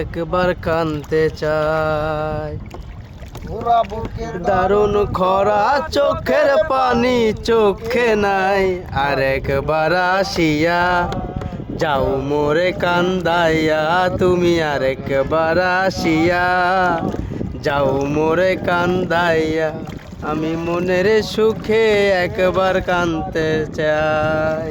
একবার কানতে চাই। দারুণ খরা চোখের পানি চোখে নাই। আর একবার আসিয়া যাও মোরে কান্দাইয়া, তুমি আর একবার আসিয়া যাও মোরে কান্দাইয়া। আমি মনের সুখে একবার কানতে চাই।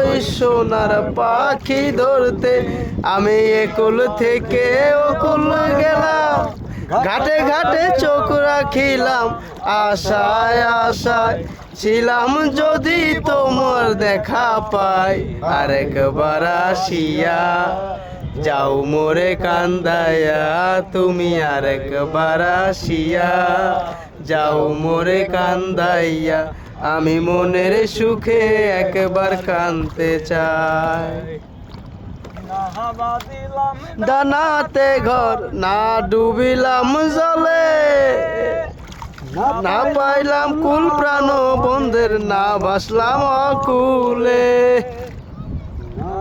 সোনার পাখি ধরতে আমি একুল থেকে ওকুল গেলাম। ঘাটে ঘাটে চোখ রাখিলাম, আশায় আশায় ছিলাম যদি তোমার দেখা পাই। আরেকবার আসিয়া যাও মোরে কান্দায়া, তুমি আরেকবার আসিয়া। যাও মোরে কান্দাইয়া, আমি মনের সুখে একবার কানতে চাই। দানাতে ঘর না ডুবিলাম জলে, না পাইলাম কুল প্রাণ বন্ধের, না বাসলাম অকুলে।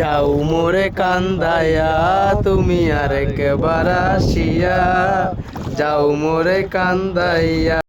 যাও মোরে কান্দায়া তুমি আরেকবার আসিয়া যাও মোরে কান্দাইয়া।